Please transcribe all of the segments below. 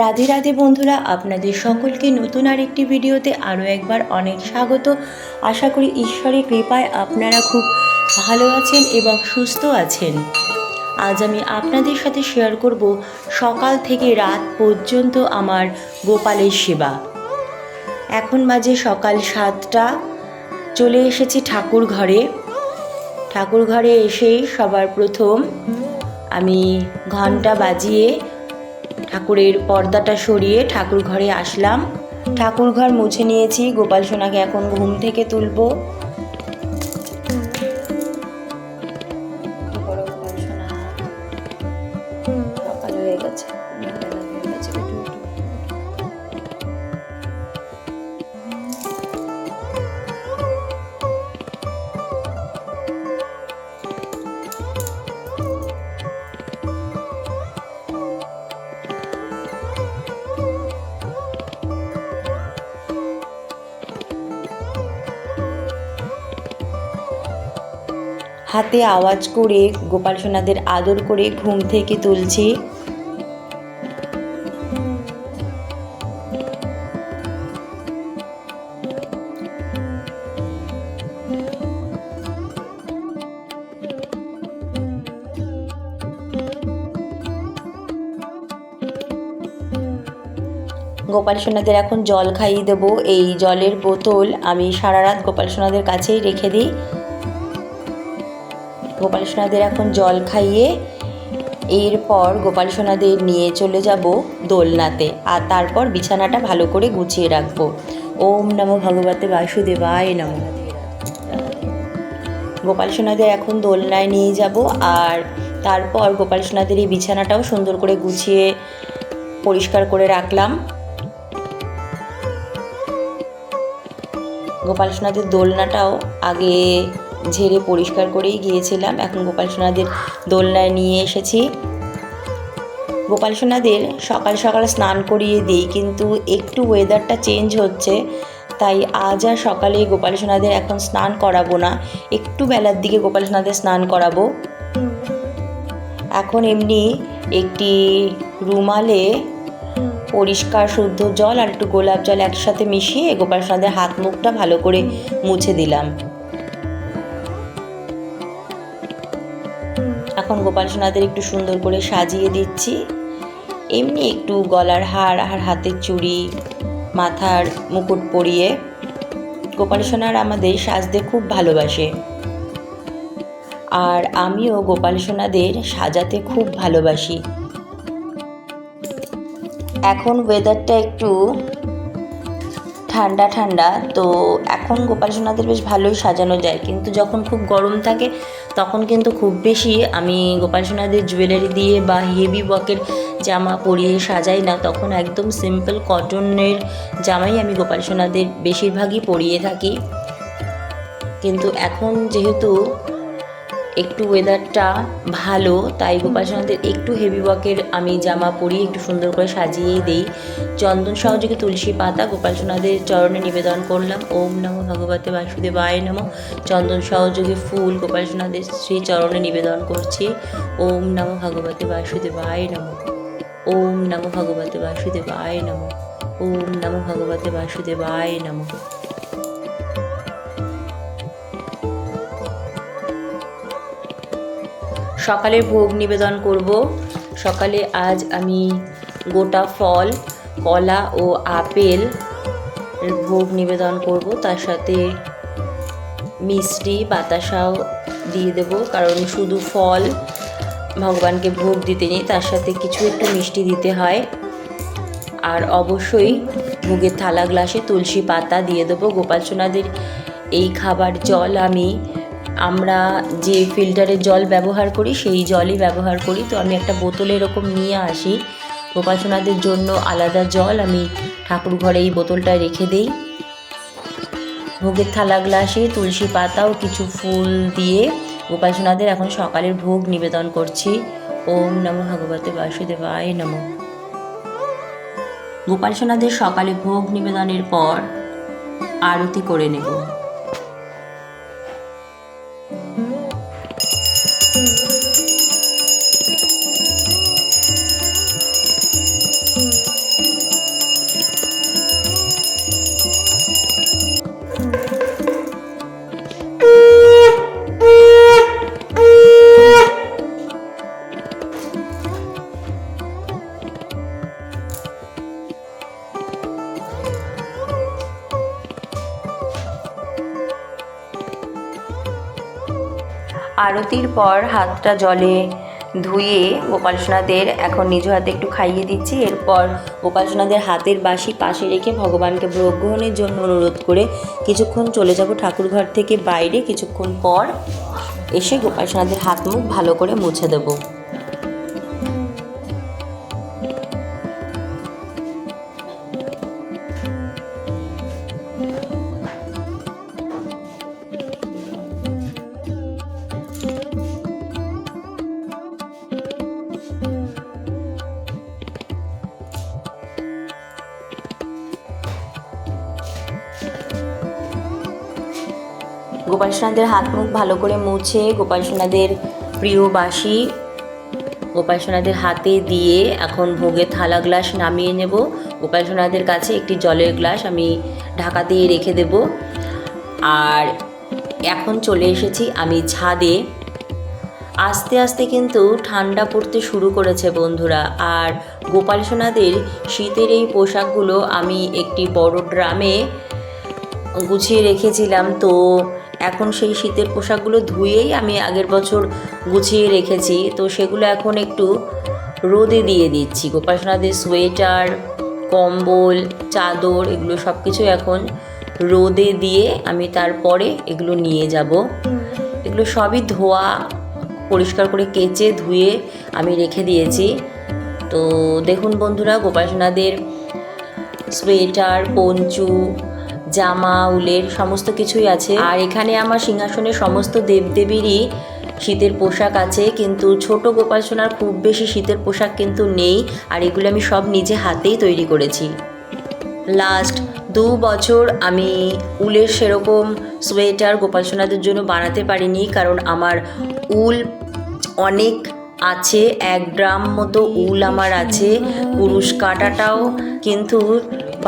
রাধে রাধে বন্ধুরা, আপনাদের সকলকে নতুন আরেকটি ভিডিওতে আরও একবার অনেক স্বাগত। আশা করি ঈশ্বরের কৃপায় আপনারা খুব ভালো আছেন এবং সুস্থ আছেন। আজ আমি আপনাদের সাথে শেয়ার করব সকাল থেকে রাত পর্যন্ত আমার গোপালের সেবা। এখন বাজে সকাল সাতটা, চলে এসেছি ঠাকুর ঘরে। ঠাকুর ঘরে এসেই সবার প্রথম আমি ঘণ্টা বাজিয়ে ঠাকুরের পর্দাটা সরিয়ে ঠাকুর ঘরে আসলাম। ঠাকুর ঘর মুছে নিয়েছি। গোপাল সোনাকে এখন ঘুম থেকে তুলবো। হাতে আওয়াজ করে গোপাল সোনাদের আদর করে ঘুম থেকে তুলছি। গোপাল সোনাদের এখন জল খাইয়ে দেবো। এই জলের বোতল আমি সারা রাত গোপাল সোনাদের কাছেই রেখে দিই। গোপাল সোনাদের এখন জল খাইয়ে এরপর গোপাল সোনাদের নিয়ে চলে যাব দোলনাতে। আর তারপর বিছানাটা ভালো করে গুছিয়ে রাখব। ওম নমো ভগবতে বাসুদেবায় নমো। গোপাল সোনাদের এখন দোলনায় নিয়ে যাব আর তারপর গোপাল সোনাদের এই বিছানাটাও সুন্দর করে গুছিয়ে পরিষ্কার করে রাখলাম। গোপাল সোনাদের দোলনাটাও আগে ঝেড়ে পরিষ্কার করেই গিয়েছিলাম। এখন গোপাল সোনাদের দোলনায় নিয়ে এসেছি। গোপাল সোনাদের সকাল সকাল স্নান করিয়ে দিই, কিন্তু একটু ওয়েদারটা চেঞ্জ হচ্ছে, তাই আজ আর সকালে গোপাল সোনাদের এখন স্নান করাবো না। একটু বেলার দিকে গোপাল সোনাদের স্নান করাবো। এখন এমনি একটি রুমালে পরিষ্কার শুদ্ধ জল আর একটু গোলাপ জল একসাথে মিশিয়ে গোপাল সোনাদের হাত মুখটা ভালো করে মুছে দিলাম। এখন গোপাল সোনাদের একটু সুন্দর করে সাজিয়ে দিচ্ছি। এমনি একটু গলার হার, আর হাতের চুড়ি, মাথার মুকুট পরিয়ে। গোপাল সোনার আমাদের সাজতে খুব ভালোবাসে। আর আমিও গোপাল সোনাদের সাজাতে খুব ভালোবাসি। এখন ওয়েদারটা একটু ঠান্ডা ঠান্ডা। তো এখন গোপাল সোনাদের বেশ ভালোই সাজানো যায়। কিন্তু যখন খুব গরম থাকে তখন কিন্তু খুব বেশি আমি গোপাল সোনাদের জুয়েলারি দিয়ে বা হেভি ওয়ার্কের জামা পরিয়ে সাজাই না। তখন একদম সিম্পল কটনের জামাই আমি গোপাল সোনাদের বেশিরভাগই পরিয়ে থাকি। কিন্তু এখন যেহেতু একটু ওয়েদারটা ভালো, তাই গোপাল সোনাদের একটু হেভি ওয়ার্কের আমি জামা পরি, একটু সুন্দর করে সাজিয়েই দিই। চন্দন সহযোগে তুলসী পাতা, গোপাল সোনাদের চরণে নিবেদন করলাম। ওম নমো ভগবতে বাসুদেবায় নমো। চন্দন সহযোগে ফুল, গোপাল সোনাদের শ্রী চরণে নিবেদন করছি। ওম নমো ভগবতে বাসুদেবায় নমো। ওম নমো ভগবতে বাসুদেবায় নমো। ওম নমো ভগবতে বাসুদেবায় নমো। সকালে ভোগ নিবেদন করব। সকালে আজ আমি গোটা ফল, কলা ও আপেল ভোগ নিবেদন করব। তার সাথে মিষ্টি, বাতাসাও দিয়ে দেব। কারণ শুধু ফল ভগবানকে ভোগ দিতে নেই, তার সাথে কিছু একটু মিষ্টি দিতে হয়। আর অবশ্যই ভোগের থালা গ্লাসে তুলসী পাতা দিয়ে দেবো। গোপাল সোনাদের এই খাবার জল আমি আমরা যে ফিল্টারের জল ব্যবহার করি, সেই জলই ব্যবহার করি। তো আমি একটা বোতলে এরকম নিয়ে আসি। গোপাল সোনাদের জন্য আলাদা জল। আমি ঠাকুর ঘরে এই বোতলটায় রেখে দেই। ভোগের থালা গ্লাসে তুলসী পাতা ও কিছু ফুল দিয়ে গোপাল সোনাদের এখন সকালের ভোগ নিবেদন করছি। ওম নমো ভগবতে বাসুদেবায় নমো। গোপাল সোনাদের সকালে ভোগ নিবেদনের পর আরতি করে নেব। আরতির পর হাতটা জলে ধুয়ে গোপাল সোনাদের এখন নিজ হাতে একটু খাইয়ে দিচ্ছি। এরপর গোপাল সোনাদের হাতের বাসি পাশে রেখে ভগবানকে ভোগ গ্রহণের জন্য অনুরোধ করে কিছুক্ষণ চলে যাব ঠাকুরঘর থেকে বাইরে। কিছুক্ষণ পর এসে গোপাল সোনাদের হাত মুখ ভালো করে মুছে দেবো। গোপাল সোনাদের হাত মুখ ভালো করে মুছে গোপাল সোনাদের প্রিয় বাসি গোপাল সোনাদের হাতে দিয়ে এখন ভোগের থালা গ্লাস নামিয়ে নেব। গোপাল সোনাদের কাছে একটি জলের গ্লাস আমি ঢাকা দিয়ে রেখে দেব। আর এখন চলে এসেছি আমি ছাদে। আস্তে আস্তে কিন্তু ঠান্ডা পড়তে শুরু করেছে বন্ধুরা। আর গোপাল সোনাদের শীতের এই পোশাকগুলো আমি একটি বড় ড্রামে গুছিয়ে রেখেছিলাম। তো এখন সেই শীতের পোশাকগুলো ধুয়েই আমি আগের বছর গুছিয়ে রেখেছি। তো সেগুলো এখন একটু রোদে দিয়ে দিচ্ছি। গোপাল সোনাদের সোয়েটার, কম্বল, চাদর এগুলো সব কিছু এখন রোদে দিয়ে আমি তারপরে এগুলো নিয়ে যাব। এগুলো সবই ধোয়া, পরিষ্কার করে কেচে ধুয়ে আমি রেখে দিয়েছি। তো দেখুন বন্ধুরা গোপাল সোনাদের সোয়েটার, পঞ্চু জামা, উলের সমস্ত কিছুই আছে। আর এখানে আমার সিংহাসনে সমস্ত দেবদেবীরই শীতের পোশাক আছে, কিন্তু ছোট গোপাল সোনার খুব বেশি শীতের পোশাক কিন্তু নেই, আর এগুলো আমি সব নিজে হাতেই তৈরি করেছি। লাস্ট দু বছর আমি উলের সেরকম সোয়েটার গোপাল সোনাদের জন্য বানাতে পারিনি, কারণ আমার উল অনেক আছে, এক গ্রাম মতো উল আমার আছে, পুরুষ কাটাটাও, কিন্তু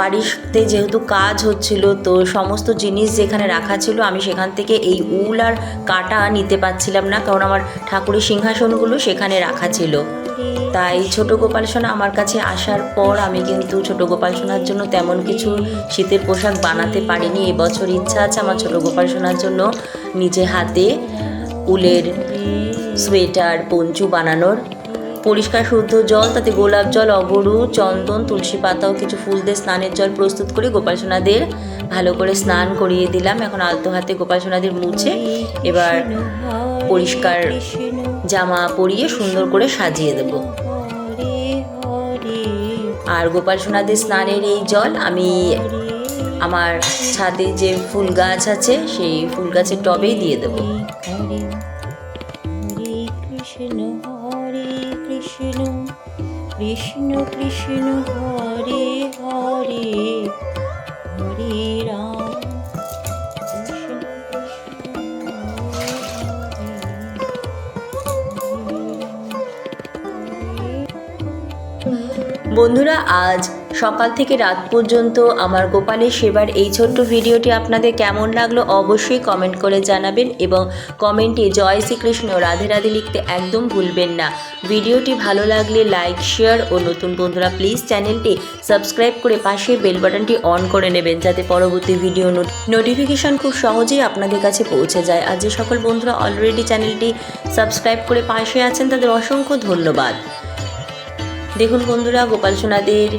বাড়িতে যেহেতু কাজ হচ্ছিল, তো সমস্ত জিনিস যেখানে রাখা ছিল আমি সেখান থেকে এই উল আর কাটা নিতে পারছিলাম না, কারণ আমার ঠাকুরের সিংহাসনগুলো সেখানে রাখা ছিল। তাই ছোট গোপাল সোনা আমার কাছে আসার পর আমি কিন্তু ছোট গোপাল সোনার জন্য তেমন কিছু শীতের পোশাক বানাতে পারিনি। এবছর ইচ্ছা আছে আমার ছোট গোপাল সোনার জন্য নিজে হাতে উলের সোয়েটার পঞ্চু বানানোর। পরিষ্কার, শুদ্ধ জল, তাতে গোলাপ জল, অগরু, চন্দন, তুলসী পাতা ও কিছু ফুল দিয়ে স্নানের জল প্রস্তুত করে গোপাল সোনাদের ভালো করে স্নান করিয়ে দিলাম। এখন আলতো হাতে গোপাল সোনাদের মুছে এবার পরিষ্কার জামা পরিয়ে সুন্দর করে সাজিয়ে দেব। আর গোপাল সোনাদের স্নানের এই জল আমি আমার ছাদে যে ফুল গাছ আছে, সেই ফুল গাছের টবেই দিয়ে দেবো। কৃষ্ণ কৃষ্ণ হরে হরে হরে রাম। বন্ধুরা আজ সকাল থেকে রাত পর্যন্ত আমার গোপালের সেবার এই ছোট্ট ভিডিওটি আপনাদের কেমন লাগল অবশ্যই কমেন্ট করে জানাবেন এবং কমেন্টে জয় শ্রীকৃষ্ণ রাধে রাধে লিখতে একদম ভুলবেন না। ভিডিওটি ভালো লাগলে লাইক শেয়ার ও নতুন বন্ধুরা প্লিজ চ্যানেলটি সাবস্ক্রাইব করে পাশে বেল বাটনটি অন করে নেবেন যাতে পরবর্তী ভিডিও নোটিফিকেশান খুব সহজেই আপনাদের কাছে পৌঁছে যায়। আর যে সকল বন্ধুরা অলরেডি চ্যানেলটি সাবস্ক্রাইব করে পাশে আছেন তাদের অসংখ্য ধন্যবাদ। দেখুন বন্ধুরা, গোপাল সোনাদের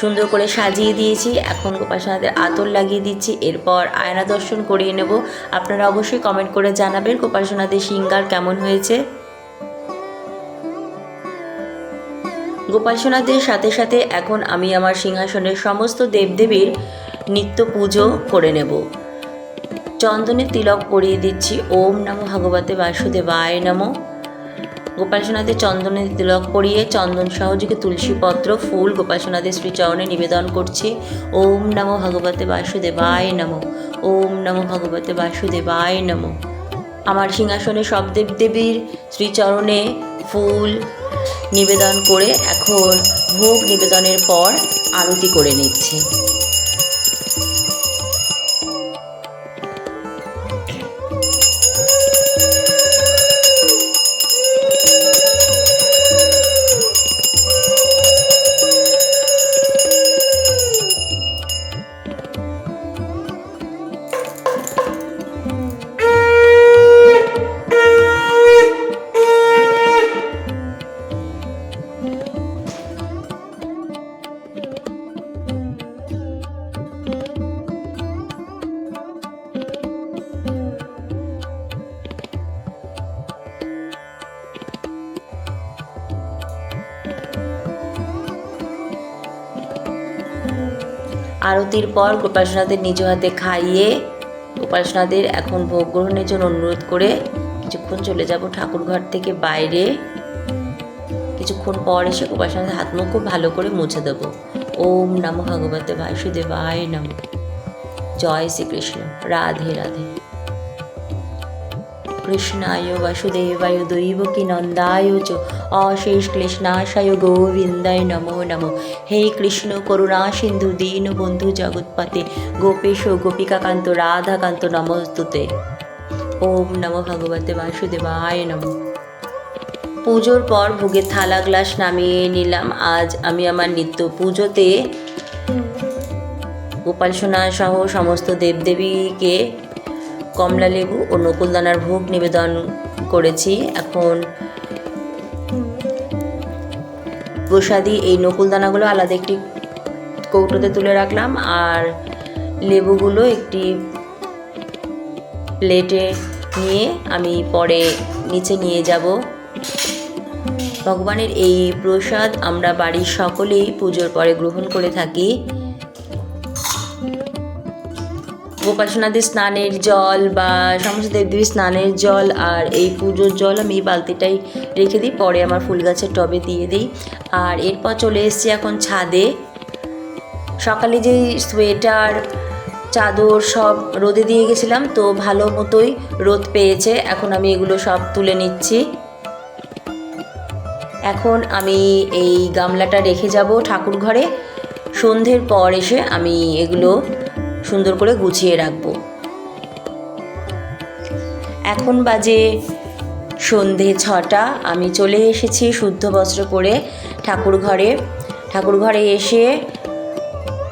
সুন্দর করে সাজিয়ে দিয়েছি। এখন গোপালসোনাদের আতর লাগিয়ে দিচ্ছি। এরপর আয়না দর্শন করিয়ে নেব। আপনারা অবশ্যই কমেন্ট করে জানাবেন গোপালসোনাদের সিঙ্গার কেমন হয়েছে। গোপালসোনাদের সাথে সাথে এখন আমি আমার সিংহাসনের সমস্ত দেবদেবীর নিত্য পুজো করে নেব। চন্দনের তিলক পরিয়ে দিচ্ছি। ওম নমো ভগবতে বাসুদেবায় নমো। গোপাল সোনাদের চন্দনের তিলক পরিয়ে চন্দন সহযোগে তুলসী পত্র ফুল গোপাল সোনাদের শ্রীচরণে নিবেদন করছি। ওম নমো ভগবতে বাসুদেবায় নমো। ওম নমো ভগবতে বাসুদেবায় নমো। আমার সিংহাসনে সব দেবদেবীর শ্রীচরণে ফুল নিবেদন করে এখন ভোগ নিবেদনের পর আরতি করে নিচ্ছি। আরতির পর গোপালসোনাদের নিজ হাতে খাইয়ে গোপালসোনাদের এখন ভোগ গ্রহণের জন্য অনুরোধ করে কিছুক্ষণ চলে যাব ঠাকুরঘর থেকে বাইরে। কিছুক্ষণ পর এসে গোপালসোনাদের হাত মুখ খুব ভালো করে মুছে দেবো। ওম নম ভগবতে বাসুদেবায় নম। জয় শ্রীকৃষ্ণ। রাধে রাধে। কৃষ্ণায় বাসুদেবায় দৈবকী নন্দায় চ অশেষ ক্লেশনাশায় গোবিন্দায় নমো নমো। হে কৃষ্ণ করুণা সিন্ধু, দীন বন্ধু জগৎপতে গোপেশ গোপিকাকান্ত, রাধাকান্ত নমস্তুতে। ওম নমো ভগবতে বাসুদেবায় নমো। পুজোর পর ভোগের থালা গ্লাস নামিয়ে নিলাম। আজ আমি আমার নিত্য পুজোতে গোপাল সোনা সহ সমস্ত দেবদেবীকে কমলা লেবু ও নকুলদানার ভোগ নিবেদন করেছি। এখন প্রসাদী এই নকুলদানাগুলো আলাদা একটি কৌটোতে তুলে রাখলাম আর লেবুগুলো একটি প্লেটে নিয়ে আমি পরে নিচে নিয়ে যাব। ভগবানের এই প্রসাদ আমরা বাড়ির সকলেই পুজোর পরে গ্রহণ করে থাকি। গোপাসনাদের স্নানের জল বা সমস্ত দেবদেবীর স্নানের জল আর এই পুজোর জল আমি এই বালতিটাই রেখে দিই। পরে আমার ফুল গাছের টবে দিয়ে দিই। আর এরপর চলে এসেছি এখন ছাদে। সকালে যেই সোয়েটার, চাদর সব রোদে দিয়ে গেছিলাম, তো ভালো মতোই রোদ পেয়েছে। এখন আমি এগুলো সব তুলে নিচ্ছি। এখন আমি এই গামলাটা রেখে যাব ঠাকুর ঘরে সন্ধ্যের পর এসে আমি এগুলো সুন্দর করে গুছিয়ে রাখব। এখন বাজে সন্ধে ছটা, আমি চলে এসেছি শুদ্ধ বস্ত্র পরে ঠাকুর ঘরে। ঠাকুর ঘরে এসে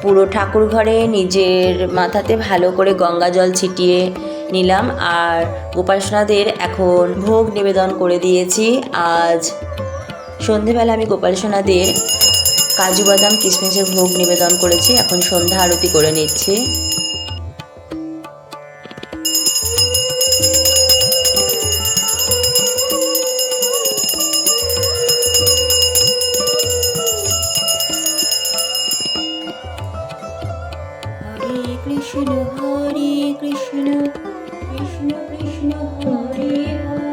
পুরো ঠাকুর ঘরে নিজের মাথাতে ভালো করে গঙ্গা জল ছিটিয়ে নিলাম আর গোপালসোনাদের এখন ভোগ নিবেদন করে দিয়েছি। আজ সন্ধেবেলা আমি গোপাল সোনাদের কাজু বাদাম, কিশমিশের ভোগ নিবেদন করেছি। এখন সন্ধ্যা আরতি করে নিচ্ছি। কৃষ্ণ, হরে কৃষ্ণ কৃষ্ণ কৃষ্ণ, হরে হরে।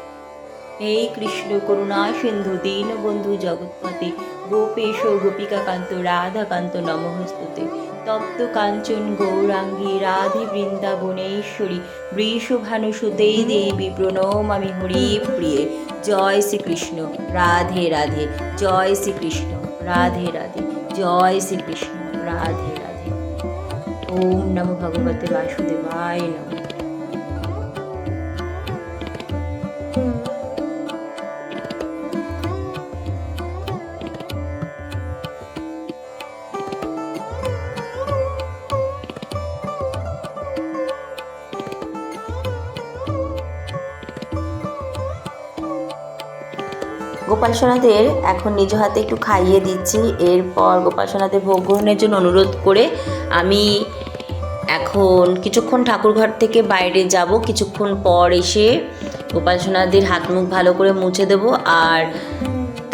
হে কৃষ্ণ করুণা সিন্ধু দীনবন্ধু জগৎপতি গোপেশ গোপিকাকান্ত, রাধাকান্ত নমস্তুতে। তপ্ত কাঞ্চন, গৌরাঙ্গী, রাধে বৃন্দাবনেশ্বরী, বৃষভানুসুতে দেবী প্রণমামি হরি প্রিয়ে। জয় শ্রীকৃষ্ণ, রাধে রাধে, জয় শ্রীকৃষ্ণ, রাধে রাধে, জয় শ্রীকৃষ্ণ, রাধে রাধে। ওম নমো ভগবতে বাসুদেবায় নমঃ। গোপাল সোনাদের এখন নিজ হাতে একটু খাইয়ে দিচ্ছি। এরপর গোপাল সোনাদের ভোগ গ্রহণের জন্য অনুরোধ করে আমি এখন কিছুক্ষণ ঠাকুরঘর থেকে বাইরে যাব। কিছুক্ষণ পর এসে গোপাল সোনাদের হাত মুখ ভালো করে মুছে দেবো আর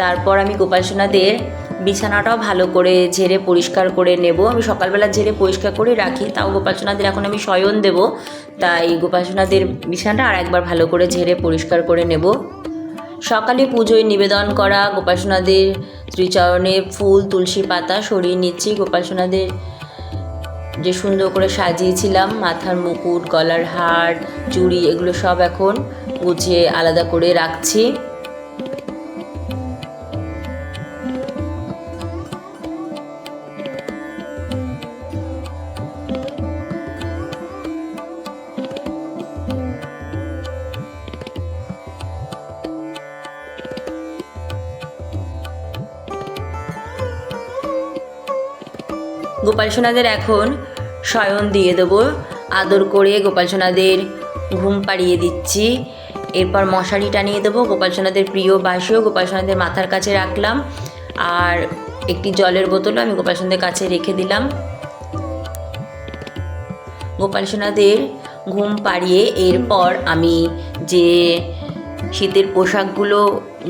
তারপর আমি গোপাল সোনাদের বিছানাটাও ভালো করে ঝেড়ে পরিষ্কার করে নেব। আমি সকালবেলা ঝেড়ে পরিষ্কার করে রাখি, তাও গোপাল সোনাদের এখন আমি শয়ন দেব। তাই গোপাল সোনাদের বিছানাটা আর একবার ভালো করে ঝেড়ে পরিষ্কার করে নেব। সকালে পুজোয় নিবেদন করা গোপাসনাদের শ্রীচরণে ফুল, তুলসী পাতা সরিয়ে নিচ্ছি গোপাসনাদের যে সুন্দর করে সাজিয়েছিলাম, মাথার মুকুট, গলার হার, চুড়ি, এগুলো সব এখন গুছিয়ে আলাদা করে রাখছি। গোপাল সোনাদের এখন শয়ন দিয়ে দেবো। আদর করে গোপাল সোনাদের ঘুম পাড়িয়ে দিচ্ছি। এরপর মশারি টানিয়ে দেবো। গোপাল সোনাদের প্রিয় বাসিও গোপাল সোনাদের মাথার কাছে রাখলাম। আর একটি জলের বোতলও আমি গোপাল সোনাদের কাছে রেখে দিলাম। গোপাল সোনাদের ঘুম পাড়িয়ে এরপর আমি যে শীতের পোশাকগুলো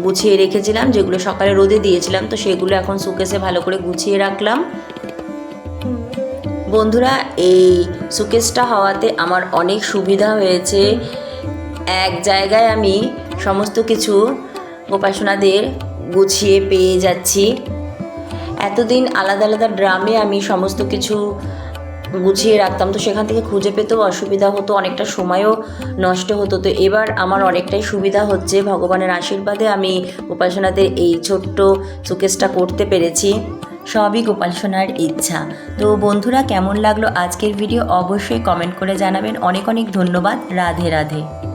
গুছিয়ে রেখেছিলাম, যেগুলো সকালে রোদে দিয়েছিলাম, তো সেগুলো এখন সুকেসে ভালো করে গুছিয়ে রাখলাম। বন্ধুরা, এই সুকেসটা হওয়াতে আমার অনেক সুবিধা হয়েছে। এক জায়গায় আমি সমস্ত কিছু গোপাসনাদের গুছিয়ে পেয়ে যাচ্ছি। এতদিন আলাদা আলাদা ড্রামে আমি সমস্ত কিছু গুছিয়ে রাখতাম, তো সেখান থেকে খুঁজে পেতেও অসুবিধা হতো, অনেকটা সময়ও নষ্ট হতো। তো এবার আমার অনেকটাই সুবিধা হচ্ছে, ভগবানের আশীর্বাদে আমি উপাসনাদের এই ছোট্ট সুকেসটা করতে পেরেছি। সবই গোপাল সোনার ইচ্ছা। তো বন্ধুরা, কেমন লাগল আজকের ভিডিও অবশ্যই কমেন্ট করে জানাবেন। অনেক অনেক ধন্যবাদ। রাধে রাধে।